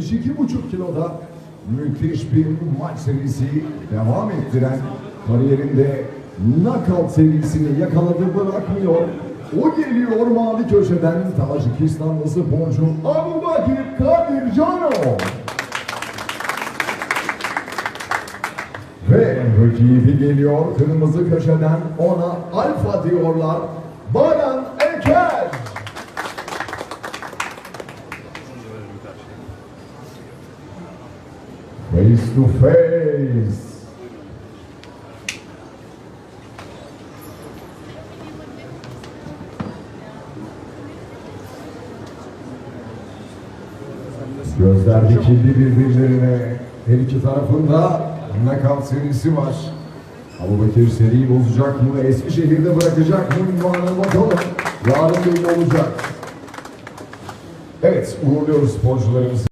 72,5 kiloda müthiş bir maç serisi devam ettiren kariyerinde knockout serisini yakaladı bırakmıyor. O geliyor mavi köşeden Tacikistanlı sporcu Abu Bakir Kadircanov. Ve rakibi geliyor kırmızı köşeden ona alfa diyorlar. Bayan Face to face. Gözler dikildi birbirlerine. Her iki tarafında knockout serisi var. Abu Bakir seriyi bozacak mı? Eskişehir'de bırakacak mı? Ünvanı bakalım. Yarın belli olacak. Evet, uğurluyoruz sporcularımızı.